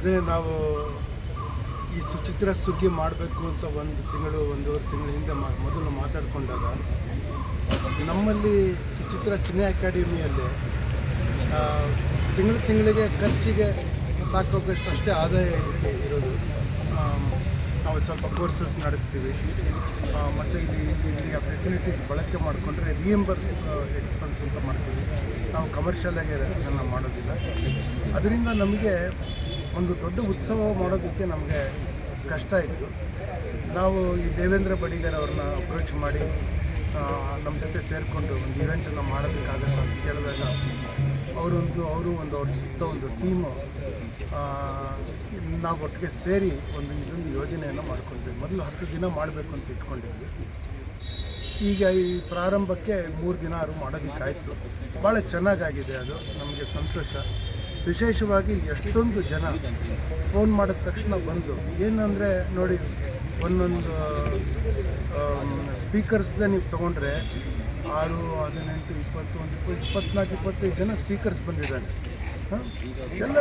ಅದೇ ನಾವು ಈ ಸುಚಿತ್ರ ಸುಗ್ಗಿ ಮಾಡಬೇಕು ಅಂತ ಒಂದು ತಿಂಗಳು, ಒಂದೂವರೆ ತಿಂಗಳ ಹಿಂದೆ ಮೊದಲು ಮಾತಾಡಿಕೊಂಡಾಗ, ನಮ್ಮಲ್ಲಿ ಸುಚಿತ್ರ ಸಿನಿ ಅಕಾಡೆಮಿಯಲ್ಲಿ ತಿಂಗಳು ತಿಂಗಳಿಗೆ ಖರ್ಚಿಗೆ ಸಾಕೋಗಷ್ಟು ಅಷ್ಟೇ ಆದಾಯ ಇದಕ್ಕೆ ಇರೋದು. ನಾವು ಸ್ವಲ್ಪ ಕೋರ್ಸಸ್ ನಡೆಸ್ತೀವಿ. ಮತ್ತು ಇಲ್ಲಿ ಇಲ್ಲಿಯ ಫೆಸಿಲಿಟೀಸ್ ಬಳಕೆ ಮಾಡಿಕೊಂಡ್ರೆ ರಿಯಂಬರ್ಸ್ ಎಕ್ಸ್ಪೆನ್ಸ್ ಅಂತ ಮಾಡ್ತೀವಿ. ನಾವು ಕಮರ್ಷಿಯಲಾಗಿ ಅದನ್ನು ಮಾಡೋದಿಲ್ಲ. ಅದರಿಂದ ನಮಗೆ ಒಂದು ದೊಡ್ಡ ಉತ್ಸವ ಮಾಡೋದಕ್ಕೆ ನಮಗೆ ಕಷ್ಟ ಇತ್ತು. ನಾವು ಈ ದೇವೇಂದ್ರ ಬಡಿಗರ್ ಅವ್ರನ್ನ ಅಪ್ರೋಚ್ ಮಾಡಿ ನಮ್ಮ ಜೊತೆ ಸೇರಿಕೊಂಡು ಒಂದು ಇವೆಂಟನ್ನು ಮಾಡೋದಕ್ಕಾಗಲ್ಲ ಅಂತ ಕೇಳಿದಾಗ ಅವರೊಂದು, ಅವರು ಒಂದು ಅವ್ರ ಸುತ್ತ ಒಂದು ಟೀಮು ನಾವು ಒಟ್ಟಿಗೆ ಸೇರಿ ಒಂದು ಇದೊಂದು ಯೋಜನೆಯನ್ನು ಮಾಡ್ಕೊಂಡ್ವಿ. ಮೊದಲು ಹತ್ತು ದಿನ ಮಾಡಬೇಕು ಅಂತ ಇಟ್ಕೊಂಡಿದ್ವಿ. ಈಗ ಈ ಪ್ರಾರಂಭಕ್ಕೆ ಮೂರು ದಿನ ಅದು ಮಾಡೋದಕ್ಕಾಯಿತು. ಭಾಳ ಚೆನ್ನಾಗಾಗಿದೆ ಅದು. ನಮಗೆ ಸಂತೋಷ. ವಿಶೇಷವಾಗಿ ಎಷ್ಟೊಂದು ಜನ ಫೋನ್ ಮಾಡಿದ ತಕ್ಷಣ ಬಂದು ಏನಂದರೆ ನೋಡಿ, ಒಂದೊಂದು ಸ್ಪೀಕರ್ಸ್ದೇ ನೀವು ತೊಗೊಂಡ್ರೆ ಆರು, ಹದಿನೆಂಟು ಇಪ್ಪತ್ತು ಒಂದು ಇಪ್ಪತ್ತು, ಇಪ್ಪತ್ನಾಲ್ಕು, ಇಪ್ಪತ್ತೈದು ಜನ ಸ್ಪೀಕರ್ಸ್ ಬಂದಿದ್ದಾರೆ. ಎಲ್ಲ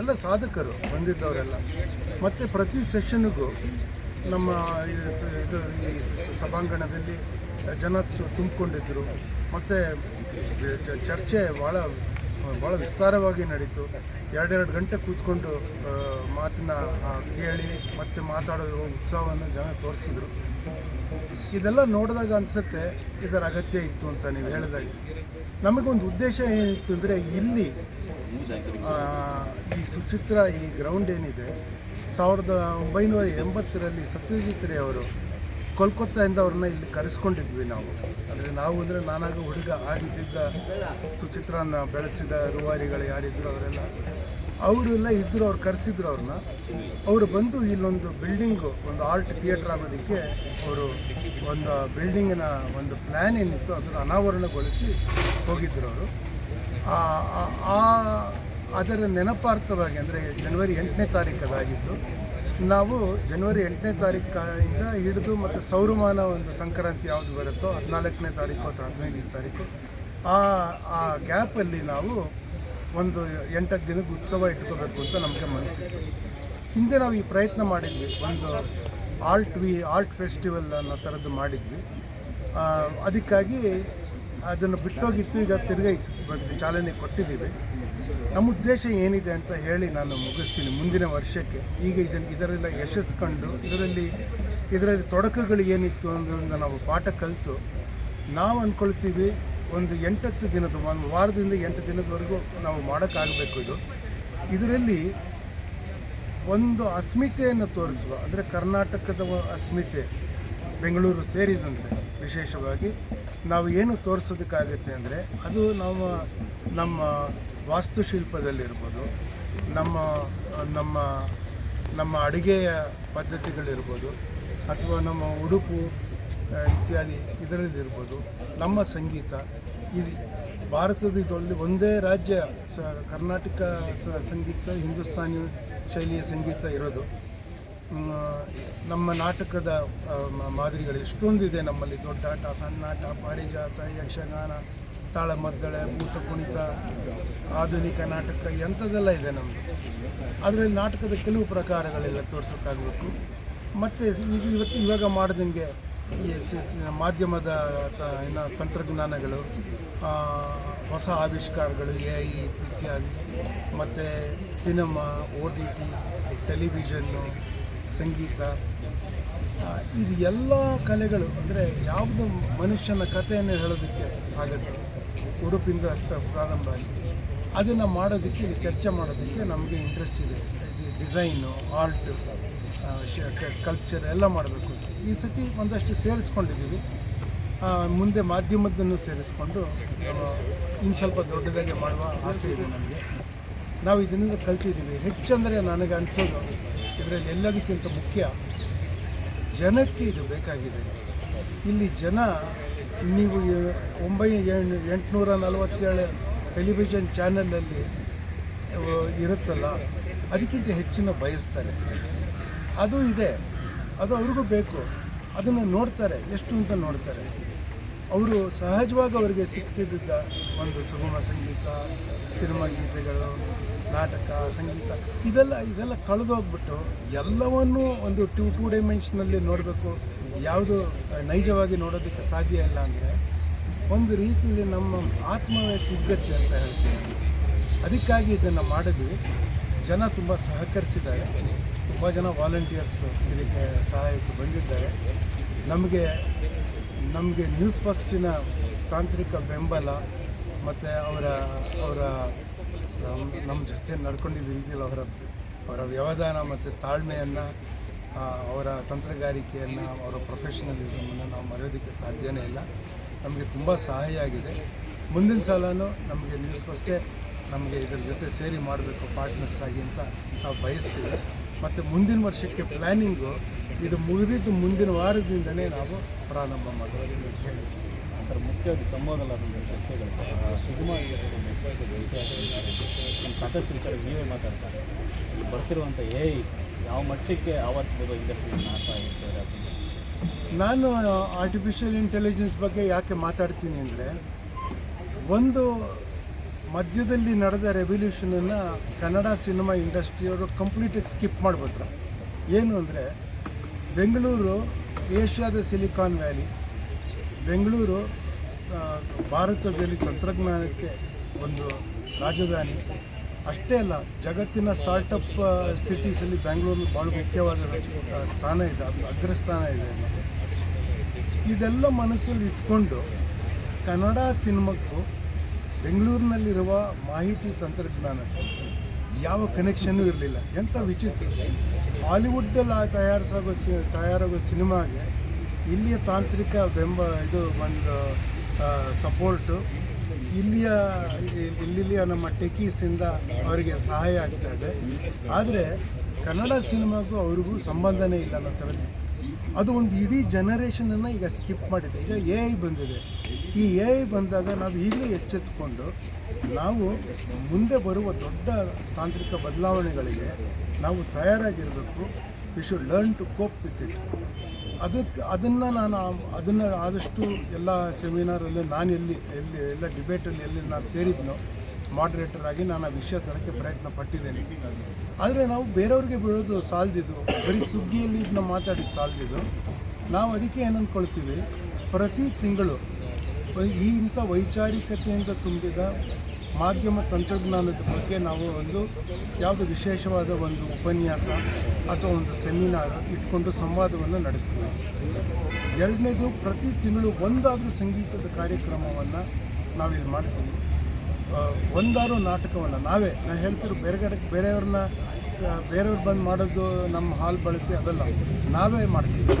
ಎಲ್ಲ ಸಾಧಕರು ಬಂದಿದ್ದವರೆಲ್ಲ. ಮತ್ತು ಪ್ರತಿ ಸೆಷನ್ಗೂ ನಮ್ಮ ಇದು ಈ ಸಭಾಂಗಣದಲ್ಲಿ ಜನ ತುಂಬಿಕೊಂಡಿದ್ದರು ಮತ್ತು ಚರ್ಚೆ ಭಾಳ ಭಾಳ ವಿಸ್ತಾರವಾಗಿ ನಡೀತು. ಎರಡೆರಡು ಗಂಟೆ ಕೂತ್ಕೊಂಡು ಮಾತನ್ನ ಕೇಳಿ, ಮತ್ತೆ ಮಾತಾಡೋ ಉತ್ಸಾಹವನ್ನು ಜನ ತೋರಿಸಿದ್ರು. ಇದೆಲ್ಲ ನೋಡಿದಾಗ ಅನಿಸುತ್ತೆ, ಇದರ ಅಗತ್ಯ ಇತ್ತು ಅಂತ ನೀವು ಹೇಳಿದಾಗ. ನಮಗೊಂದು ಉದ್ದೇಶ ಏನಿತ್ತು ಅಂದರೆ, ಇಲ್ಲಿ ಈ ಸುಚಿತ್ರ, ಈ ಗ್ರೌಂಡ್ ಏನಿದೆ, ಸಾವಿರದ ಒಂಬೈನೂರ ಎಂಬತ್ತರಲ್ಲಿ ಸತ್ಯಜಿತ್ ರೇ ಅವರು ಕೋಲ್ಕತ್ತಾಯಿಂದ ಅವ್ರನ್ನ ಇಲ್ಲಿ ಕರೆಸ್ಕೊಂಡಿದ್ವಿ ನಾವು. ಅಂದರೆ ನಾವು ಅಂದರೆ ನಾನಾಗ ಹುಡುಗ ಆಗಿದ್ದ ಸುಚಿತ್ರನ ಬೆಳೆಸಿದ ರೂವಾರಿಗಳು ಯಾರಿದ್ರು ಅವರೆಲ್ಲ ಅವರೆಲ್ಲ ಇದ್ದರು ಅವ್ರು ಕರೆಸಿದ್ರು ಅವ್ರನ್ನ. ಅವರು ಬಂದು ಇಲ್ಲೊಂದು ಬಿಲ್ಡಿಂಗು ಒಂದು ಆರ್ಟ್ ಥಿಯೇಟ್ರ್ ಆಗೋದಕ್ಕೆ ಅವರು ಒಂದು ಬಿಲ್ಡಿಂಗಿನ ಒಂದು ಪ್ಲ್ಯಾನ್ ಏನಿತ್ತು ಅದನ್ನು ಅನಾವರಣಗೊಳಿಸಿ ಹೋಗಿದ್ದರು ಅವರು. ಆ- ಅದರ ನೆನಪಾರ್ಥವಾಗಿ ಅಂದರೆ ಜನವರಿ ಎಂಟನೇ ತಾರೀಕು ಅದಾಗಿದ್ದು ನಾವು ಜನವರಿ ಎಂಟನೇ ತಾರೀಕಿಂದ ಹಿಡಿದು ಮತ್ತು ಸೌರಮಾನ ಒಂದು ಸಂಕ್ರಾಂತಿ ಯಾವುದು ಬರುತ್ತೋ ಹದಿನಾಲ್ಕನೇ ತಾರೀಕು ಅಥವಾ ಹದಿನೈದನೇ ತಾರೀಕು, ಆ ಆ ಗ್ಯಾಪಲ್ಲಿ ನಾವು ಒಂದು ಎಂಟತ್ತು ದಿನದ ಉತ್ಸವ ಇಟ್ಕೋಬೇಕು ಅಂತ ನಮಗೆ ಮನಸ್ಸಿತ್ತು. ಹಿಂದೆ ನಾವು ಈ ಪ್ರಯತ್ನ ಮಾಡಿದ್ವಿ. ಒಂದು ಆರ್ಟ್ ವಿ, ಆರ್ಟ್ ಫೆಸ್ಟಿವಲ್ ಅನ್ನೋ ಥರದ್ದು ಮಾಡಿದ್ವಿ. ಅದಕ್ಕಾಗಿ ಅದನ್ನು ಬಿಟ್ಟೋಗಿತ್ತು, ಈಗ ತಿರ್ಗಾ ಇವತ್ತು ಚಾಲನೆ ಕೊಟ್ಟಿದ್ದೀವಿ. ನಮ್ಮ ಉದ್ದೇಶ ಏನಿದೆ ಅಂತ ಹೇಳಿ ನಾನು ಮುಗಿಸ್ತೀನಿ ಮುಂದಿನ ವರ್ಷಕ್ಕೆ. ಈಗ ಇದನ್ನು ಇದರೆಲ್ಲ ಯಶಸ್ಸು ಇದರಲ್ಲಿ ಇದರಲ್ಲಿ ತೊಡಕುಗಳು ಏನಿತ್ತು ಅನ್ನೋದರಿಂದ ನಾವು ಪಾಠ ಕಲಿತು ನಾವು ಅಂದ್ಕೊಳ್ತೀವಿ ಒಂದು ಎಂಟತ್ತು ದಿನದ ಒಂದು ವಾರದಿಂದ ಎಂಟು ದಿನದವರೆಗೂ ನಾವು ಮಾಡೋಕ್ಕಾಗಬೇಕು ಇದು. ಇದರಲ್ಲಿ ಒಂದು ಅಸ್ಮಿತೆಯನ್ನು ತೋರಿಸುವ, ಅಂದರೆ ಕರ್ನಾಟಕದ ಅಸ್ಮಿತೆ ಬೆಂಗಳೂರು ಸೇರಿದಂತೆ ವಿಶೇಷವಾಗಿ ನಾವು ಏನು ತೋರಿಸೋದಕ್ಕಾಗುತ್ತೆ ಅಂದರೆ ಅದು ನಮ್ಮ ನಮ್ಮ ವಾಸ್ತುಶಿಲ್ಪದಲ್ಲಿರ್ಬೋದು, ನಮ್ಮ ನಮ್ಮ ನಮ್ಮ ಅಡುಗೆಯ ಪದ್ಧತಿಗಳಿರ್ಬೋದು, ಅಥವಾ ನಮ್ಮ ಉಡುಪು ಇತ್ಯಾದಿ ಇದರಲ್ಲಿರ್ಬೋದು, ನಮ್ಮ ಸಂಗೀತ, ಇದು ಭಾರತದಲ್ಲಿ ಒಂದೇ ರಾಜ್ಯ, ಸ, ಕರ್ನಾಟಕ ಸಂಗೀತ, ಹಿಂದೂಸ್ತಾನಿ ಶೈಲಿಯ ಸಂಗೀತ ಇರೋದು. ನಮ್ಮ ನಾಟಕದ ಮಾದರಿಗಳು ಎಷ್ಟೊಂದಿದೆ ನಮ್ಮಲ್ಲಿ ದೊಡ್ಡಾಟ ಸಣ್ಣಾಟ ಪಾರಿಜಾತ, ಯಕ್ಷಗಾನ ತಾಳಮದ್ದಳೆ ಭೂತ ಕುಣಿತ, ಆಧುನಿಕ ನಾಟಕ, ಎಂಥದ್ದೆಲ್ಲ ಇದೆ ನಮ್ಮದು ಅದರಲ್ಲಿ ನಾಟಕದ ಕೆಲವು ಪ್ರಕಾರಗಳೆಲ್ಲ ತೋರಿಸೋಕ್ಕಾಗಬೇಕು. ಮತ್ತು ಈಗ ಇವತ್ತು ಇವಾಗ ಮಾಡ್ದಂಗೆ ಈ ಮಾಧ್ಯಮದ ಏನು ತಂತ್ರಜ್ಞಾನಗಳು ಹೊಸ ಆವಿಷ್ಕಾರಗಳು, ಎ ಐ ಇತ್ಯಾದಿ, ಮತ್ತು ಸಿನಿಮಾ, ಓ ಟಿ ಟಿ, ಟೆಲಿವಿಷನ್ನು, ಸಂಗೀತ ಇದು ಎಲ್ಲ ಕಲೆಗಳು, ಅಂದರೆ ಯಾವುದು ಮನುಷ್ಯನ ಕಥೆಯನ್ನು ಹೇಳೋದಕ್ಕೆ ಆಗುತ್ತೆ ಉಡುಪಿಂದ ಅಷ್ಟು ಪ್ರಾರಂಭ ಆಗಿದೆ ಅದನ್ನು ಮಾಡೋದಕ್ಕೆ ಚರ್ಚೆ ಮಾಡೋದಕ್ಕೆ ನಮಗೆ ಇಂಟ್ರೆಸ್ಟ್ ಇದೆ. ಡಿಸೈನು ಆರ್ಟ್ ಸ್ಕಲ್ಪ್ಚರ್ ಎಲ್ಲ ಮಾಡಬೇಕು ಈ ಸತಿ ಒಂದಷ್ಟು ಸೇರಿಸ್ಕೊಂಡಿದ್ದೀವಿ. ಮುಂದೆ ಮಾಧ್ಯಮದನ್ನು ಸೇರಿಸ್ಕೊಂಡು ಇನ್ನು ಸ್ವಲ್ಪ ದೊಡ್ಡದಾಗಿ ಮಾಡುವ ಆಸೆ ಇದೆ ನಮಗೆ. ನಾವು ಇದರಿಂದ ಕಲ್ತಿದ್ದೀವಿ. ಹೆಚ್ಚಂದರೆ ನನಗೆ ಅನಿಸೋದು, ಇದರಲ್ಲಿ ಎಲ್ಲದಕ್ಕಿಂತ ಮುಖ್ಯ ಜನಕ್ಕೆ ಇದು ಬೇಕಾಗಿದೆ. ಇಲ್ಲಿ ಜನ ನೀವು ಒಂಬೈ ಎಂಟುನೂರ ನಲವತ್ತೇಳು ಟೆಲಿವಿಷನ್ ಚಾನಲಲ್ಲಿ ಇರುತ್ತಲ್ಲ, ಅದಕ್ಕಿಂತ ಹೆಚ್ಚಿನ ಬಯಸ್ತಾರೆ. ಅದು ಇದೆ. ಅದು ಅವ್ರಿಗೂ ಬೇಕು. ಅದನ್ನು ನೋಡ್ತಾರೆ. ಎಷ್ಟು ಅಂತ ನೋಡ್ತಾರೆ. ಅವರು ಸಹಜವಾಗಿ ಅವರಿಗೆ ಸಿಗ್ತಿದ್ದ ಒಂದು ಸುಗಮ ಸಂಗೀತ, ಸಿನಿಮಾ ಗೀತೆಗಳು, ನಾಟಕ, ಸಂಗೀತ, ಇದೆಲ್ಲ ಇದೆಲ್ಲ ಕಳೆದೋಗ್ಬಿಟ್ಟು ಎಲ್ಲವನ್ನೂ ಒಂದು ಟೂ ಟೂ ಡೈಮೆನ್ಷನಲ್ಲಿ ನೋಡಬೇಕು. ಯಾವುದು ನೈಜವಾಗಿ ನೋಡೋದಕ್ಕೆ ಸಾಧ್ಯ ಇಲ್ಲ ಅಂದರೆ ಒಂದು ರೀತಿಯಲ್ಲಿ ನಮ್ಮ ಆತ್ಮವೇ ಕುಗ್ಗತ್ತೆ ಅಂತ ಹೇಳ್ತೀನಿ. ಅದಕ್ಕಾಗಿ ಇದನ್ನು ಮಾಡಿದ್ವಿ ಜನ ತುಂಬ ಸಹಕರಿಸಿದ್ದಾರೆ. ತುಂಬ ಜನ ವಾಲಂಟಿಯರ್ಸ್ ಇದಕ್ಕೆ ಸಹಾಯಕ್ಕೆ ಬಂದಿದ್ದಾರೆ. ನಮಗೆ ನಮಗೆ ನ್ಯೂಸ್ ಫಸ್ಟಿನ ತಾಂತ್ರಿಕ ಬೆಂಬಲ ಮತ್ತು ಅವರ ಅವರ ನಮ್ಮ ಜೊತೆ ನಡ್ಕೊಂಡಿದ್ದ ರೀತಿಯಲ್ಲಿ ಅವರ ಅವರ ವ್ಯವಧಾನ ಮತ್ತು ತಾಳ್ಮೆಯನ್ನು ಅವರ ತಂತ್ರಗಾರಿಕೆಯನ್ನು, ಅವರ ಪ್ರೊಫೆಷನಲಿಸಮನ್ನು ನಾವು ಮರೆಯೋದಕ್ಕೆ ಸಾಧ್ಯವೇ ಇಲ್ಲ. ನಮಗೆ ತುಂಬ ಸಹಾಯ ಆಗಿದೆ. ಮುಂದಿನ ಸಾಲನೂ ನಮಗೆ ನ್ಯೂಸ್ ಫಸ್ಟೇ ನಮಗೆ ಇದರ ಜೊತೆ ಸೇರಿ ಮಾಡಬೇಕು ಪಾರ್ಟ್ನರ್ಸ್ ಆಗಿ ಅಂತ ನಾವು ಬಯಸ್ತೀವಿ. ಮತ್ತು ಮುಂದಿನ ವರ್ಷಕ್ಕೆ ಪ್ಲ್ಯಾನಿಂಗು ಇದು ಮುಗಿದಿದ್ದು ಮುಂದಿನ ವಾರದಿಂದಲೇ ನಾವು ಪ್ರಾರಂಭ ನಮ್ಮ ಸಾಕಷ್ಟು ವಿಚಾರ ನೀವೇ ಮಾತಾಡ್ತಾರೆ. ಬರ್ತಿರುವಂಥ ಎ ಯಾವ ಮಟ್ಟಕ್ಕೆ ಇಂಡಸ್ಟ್ರಿ ನಾನು ಆರ್ಟಿಫಿಷಿಯಲ್ ಇಂಟೆಲಿಜೆನ್ಸ್ ಬಗ್ಗೆ ಯಾಕೆ ಮಾತಾಡ್ತೀನಿ ಅಂದರೆ, ಒಂದು ಮಧ್ಯದಲ್ಲಿ ನಡೆದ ರೆವಲ್ಯೂಷನನ್ನು ಕನ್ನಡ ಸಿನಿಮಾ ಇಂಡಸ್ಟ್ರಿಯವರು ಕಂಪ್ಲೀಟಾಗಿ ಸ್ಕಿಪ್ ಮಾಡಿಬಿಟ್ರು. ಏನು ಅಂದರೆ, ಬೆಂಗಳೂರು ಏಷ್ಯಾದ ಸಿಲಿಕಾನ್ ವ್ಯಾಲಿ ಬೆಂಗಳೂರು ಭಾರತದಲ್ಲಿ ತಂತ್ರಜ್ಞಾನಕ್ಕೆ ಒಂದು ರಾಜಧಾನಿ ಅಷ್ಟೇ ಅಲ್ಲ, ಜಗತ್ತಿನ ಸ್ಟಾರ್ಟಪ್ ಸಿಟೀಸಲ್ಲಿ ಬೆಂಗಳೂರು ಭಾಳ ಮುಖ್ಯವಾದ ಸ್ಥಾನ ಇದೆ, ಅದು ಅಗ್ರಸ್ಥಾನ ಇದೆ ಇದೆಲ್ಲ ಮನಸ್ಸಲ್ಲಿ ಇಟ್ಕೊಂಡು ಕನ್ನಡ ಸಿನಿಮಾಕ್ಕೂ ಬೆಂಗಳೂರಿನಲ್ಲಿರುವ ಮಾಹಿತಿ ತಂತ್ರಜ್ಞಾನಕ್ಕೂ ಯಾವ ಕನೆಕ್ಷನ್ನು ಇರಲಿಲ್ಲ. ಎಂಥ ವಿಚಿತ್ರ. ಹಾಲಿವುಡ್ಡಲ್ಲಿ ಆ ತಯಾರಿಸಾಗೋ ಸಿ, ತಯಾರಾಗೋ ಸಿನಿಮಾಗೆ ಇಲ್ಲಿಯ ತಾಂತ್ರಿಕ ಬೆಂಬ, ಇದು ಒಂದು ಸಪೋರ್ಟು ಇಲ್ಲಿಯ ಇಲ್ಲಿಯ ನಮ್ಮ ಟೆಕೀಸಿಂದ ಅವರಿಗೆ ಸಹಾಯ ಆಗ್ತಾ ಇದೆ. ಆದರೆ ಕನ್ನಡ ಸಿನಿಮಾಗೂ ಅವ್ರಿಗೂ ಸಂಬಂಧನೇ ಇಲ್ಲ ಅನ್ನೋ ಥರದ್ದು ಅದು ಒಂದು ಇಡೀ ಜನರೇಷನನ್ನು ಈಗ ಸ್ಕಿಪ್ ಮಾಡಿದೆ. ಈಗ ಎ ಐ ಬಂದಿದೆ. ಈ ಎ ಐ ಬಂದಾಗ ನಾವು ಈಗಲೇ ಎಚ್ಚೆತ್ತುಕೊಂಡು ನಾವು ಮುಂದೆ ಬರುವ ದೊಡ್ಡ ತಾಂತ್ರಿಕ ಬದಲಾವಣೆಗಳಿಗೆ ನಾವು ತಯಾರಾಗಿರಬೇಕು. We should learn to cope with it ಅದಕ್ಕೆ ಅದನ್ನು ನಾನು ಅದನ್ನು ಆದಷ್ಟು ಎಲ್ಲ ಸೆಮಿನಾರಲ್ಲಿ ನಾನು ಎಲ್ಲಿ ಎಲ್ಲಿ ಎಲ್ಲ ಡಿಬೇಟಲ್ಲಿ ಎಲ್ಲಿ ನಾನು ಸೇರಿದ್ನೋ ಆಗಿ ನಾನು ಆ ವಿಷಯ ತರೋಕ್ಕೆ ಪ್ರಯತ್ನ ಪಟ್ಟಿದ್ದೇನೆ. ಆದರೆ ನಾವು ಬೇರೆಯವ್ರಿಗೆ ಬೀಳೋದು ಸಾಲದಿದ್ದು, ಬರೀ ಸುಗ್ಗಿಯಲ್ಲಿ ಇದನ್ನ ಮಾತಾಡಿದ್ದು ಸಾಲದಿದ್ದು, ನಾವು ಅದಕ್ಕೆ ಏನು ಪ್ರತಿ ತಿಂಗಳು ಈ ಇಂಥ ವೈಚಾರಿಕತೆಯಿಂದ ತುಂಬಿದ ಮಾಧ್ಯಮ ತಂತ್ರಜ್ಞಾನದ ಬಗ್ಗೆ ನಾವು ಒಂದು ಯಾವುದು ವಿಶೇಷವಾದ ಒಂದು ಉಪನ್ಯಾಸ ಅಥವಾ ಒಂದು ಸೆಮಿನಾರ್ ಇಟ್ಕೊಂಡು ಸಂವಾದವನ್ನು ನಡೆಸ್ತೀವಿ. ಎರಡನೇದು ಪ್ರತಿ ತಿಂಗಳು ಒಂದಾದರೂ ಸಂಗೀತದ ಕಾರ್ಯಕ್ರಮವನ್ನು ನಾವಿಲ್ಲಿ ಮಾಡ್ತೀವಿ. ಒಂದಾದ್ರು ನಾಟಕವನ್ನು ನಾವೇ ನಾನು ಹೇಳ್ತಿರೋ ಬೇರೆ ಕಡೆ ಬೇರೆಯವ್ರನ್ನ ಬೇರೆಯವ್ರು ಬಂದು ಮಾಡೋದು ನಮ್ಮ ಹಾಲ್ ಬಳಸಿ ಅದಲ್ಲ, ನಾವೇ ಮಾಡ್ತೀವಿ.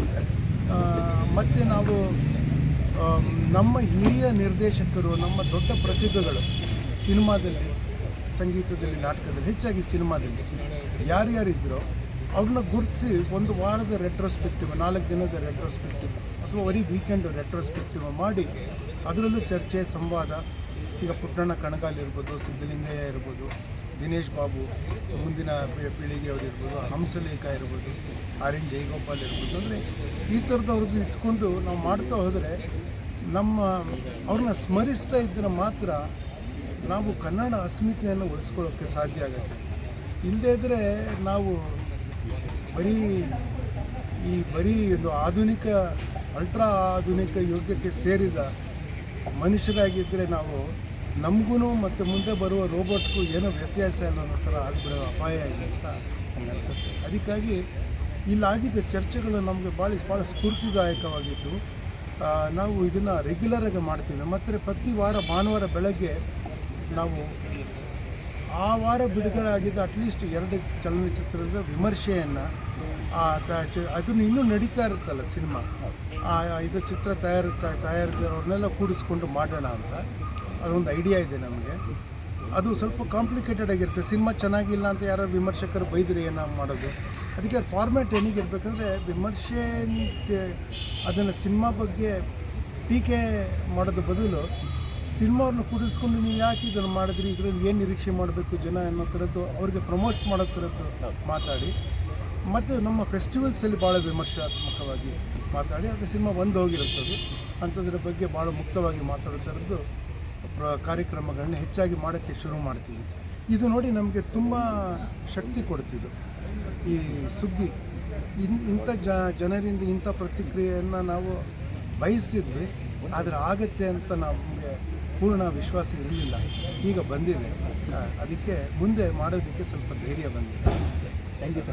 ಮತ್ತು ನಾವು ನಮ್ಮ ಹಿರಿಯ ನಿರ್ದೇಶಕರು, ನಮ್ಮ ದೊಡ್ಡ ಪ್ರತಿಭೆಗಳು ಸಿನಿಮಾದಲ್ಲಿ, ಸಂಗೀತದಲ್ಲಿ, ನಾಟಕದಲ್ಲಿ, ಹೆಚ್ಚಾಗಿ ಸಿನಿಮಾದಲ್ಲಿ ಯಾರ್ಯಾರಿದ್ದರೋ ಅವ್ರನ್ನ ಗುರುತಿಸಿ ಒಂದು ವಾರದ ರೆಟ್ರೋಸ್ಪೆಕ್ಟಿವ್ ನಾಲ್ಕು ದಿನದ ರೆಟ್ರೋಸ್ಪೆಕ್ಟಿವ್ ಅಥವಾ ಬರೀ ವೀಕೆಂಡ್ ರೆಟ್ರೋಸ್ಪೆಕ್ಟಿವ್ ಮಾಡಿ ಅದರಲ್ಲೂ ಚರ್ಚೆ, ಸಂವಾದ, ಈಗ ಪುಟ್ಟಣ್ಣ ಕಣಗಾಲ್ ಇರ್ಬೋದು ಸಿದ್ದಲಿಂಗಯ್ಯ ಇರ್ಬೋದು, ದಿನೇಶ್ ಬಾಬು, ಮುಂದಿನ ಪೀಳಿಗೆಯವರು ಇರ್ಬೋದು, ಹಂಸಲೇಖ ಇರ್ಬೋದು, ಆರ್ ಎನ್ ಜಯಗೋಪಾಲ್ ಇರ್ಬೋದು, ಅಂದರೆ ಈ ಥರದವ್ರದ್ದು ಇಟ್ಕೊಂಡು ನಾವು ಮಾಡ್ತಾ ಹೋದರೆ ನಮ್ಮ ಅವ್ರನ್ನ ಸ್ಮರಿಸ್ತಾ ಇದ್ದರೆ ಮಾತ್ರ ನಾವು ಕನ್ನಡ ಅಸ್ಮಿತೆಯನ್ನು ಉಳಿಸ್ಕೊಳ್ಳೋಕ್ಕೆ ಸಾಧ್ಯ ಆಗುತ್ತೆ. ಇಲ್ಲದೇ ಇದ್ದರೆ ನಾವು ಬರೀ ಈ ಬರೀ ಒಂದು ಆಧುನಿಕ ಅಲ್ಟ್ರಾ ಆಧುನಿಕ ಯುಗಕ್ಕೆ ಸೇರಿದ ಮನುಷ್ಯರಾಗಿದ್ದರೆ ನಾವು ನಮಗೂ ಮತ್ತು ಮುಂದೆ ಬರುವ ರೋಬೋಟ್ಗೂ ಏನೋ ವ್ಯತ್ಯಾಸ ಇಲ್ಲ ಅನ್ನೋ ಥರ ಆಗಿಬಿಡೋ ಅಪಾಯ ಇದೆ ಅಂತ ನನಗೆ ಅನಿಸುತ್ತೆ. ಅದಕ್ಕಾಗಿ ಇಲ್ಲಾಗಿದ್ದ ಚರ್ಚೆಗಳು ನಮಗೆ ಭಾಳ ಭಾಳ ಸ್ಫೂರ್ತಿದಾಯಕವಾಗಿತ್ತು ಆ, ನಾವು ಇದನ್ನು ರೆಗ್ಯುಲರಾಗಿ ಮಾಡ್ತೀವಿ. ಮತ್ತು ಪ್ರತಿ ವಾರ ಭಾನುವಾರ ಬೆಳಗ್ಗೆ ನಾವು ಆ ವಾರ ಬಿಡುಗಡೆ ಆಗಿದ್ದ ಅಟ್ಲೀಸ್ಟ್ ಎರಡು ಚಲನಚಿತ್ರದ ವಿಮರ್ಶೆಯನ್ನು ಅದನ್ನು ಇನ್ನೂ ನಡೀತಾ ಇರುತ್ತಲ್ಲ ಸಿನಿಮಾ. ಇದು ಚಿತ್ರ ತಯಾರಿ ತಯಾರಿಸಿದವ್ರನ್ನೆಲ್ಲ ಕೂಡಿಸ್ಕೊಂಡು ಮಾಡೋಣ ಅಂತ. ಅದೊಂದು ಐಡಿಯಾ ಇದೆ ನಮಗೆ. ಅದು ಸ್ವಲ್ಪ ಕಾಂಪ್ಲಿಕೇಟೆಡ್ ಆಗಿರುತ್ತೆ. ಸಿನಿಮಾ ಚೆನ್ನಾಗಿಲ್ಲ ಅಂತ ಯಾರೋ ವಿಮರ್ಶಕರು ಬೈದ್ರೆ ಏನೋ ಮಾಡೋದು. ಅದಕ್ಕೆ ಫಾರ್ಮ್ಯಾಟ್ ಏನಿಗಿರ್ಬೇಕಂದ್ರೆ ವಿಮರ್ಶೆ, ಅದನ್ನು ಸಿನಿಮಾ ಬಗ್ಗೆ ಟೀಕೆ ಮಾಡೋದ್ರ ಬದಲು ಸಿನಿಮಾವ್ರನ್ನ ಕೂಡಿಸ್ಕೊಂಡು ನೀವು ಯಾಕೆ ಇದನ್ನು ಮಾಡಿದ್ರಿ? ಇದರಲ್ಲಿ ಏನು ನಿರೀಕ್ಷೆ ಮಾಡಬೇಕು ಜನ ಅನ್ನೋ ಥರದ್ದು ಅವ್ರಿಗೆ ಪ್ರಮೋಟ್ ಮಾಡೋ ಥರದ್ದು ಮಾತಾಡಿ. ಮತ್ತು ನಮ್ಮ ಫೆಸ್ಟಿವಲ್ಸಲ್ಲಿ ಭಾಳ ವಿಮರ್ಶಾತ್ಮಕವಾಗಿ ಮಾತಾಡಿ. ಅದು ಸಿನಿಮಾ ಬಂದು ಹೋಗಿರುತ್ತದೆ ಅಂಥದ್ರ ಬಗ್ಗೆ ಭಾಳ ಮುಕ್ತವಾಗಿ ಮಾತಾಡೋ ಥರದ್ದು ಪ್ರ ಕಾರ್ಯಕ್ರಮಗಳನ್ನ ಹೆಚ್ಚಾಗಿ ಮಾಡೋಕ್ಕೆ ಶುರು ಮಾಡ್ತೀವಿ. ಇದು ನೋಡಿ ನಮಗೆ ತುಂಬ ಶಕ್ತಿ ಕೊಡ್ತಿದ್ದು ಈ ಸುದ್ದಿ ಇನ್, ಇಂಥ ಜ, ಜನರಿಂದ ಇಂಥ ಪ್ರತಿಕ್ರಿಯೆಯನ್ನು ನಾವು ಬಯಸಿದ್ವಿ. ಆದರೆ ಆಗತ್ತೆ ಅಂತ ನಮಗೆ ಪೂರ್ಣ ವಿಶ್ವಾಸ ಇರಲಿಲ್ಲ. ಈಗ ಬಂದಿದೆ. ಅದಕ್ಕೆ ಮುಂದೆ ಮಾಡೋದಕ್ಕೆ ಸ್ವಲ್ಪ ಧೈರ್ಯ ಬಂದಿದೆ. Thank you sir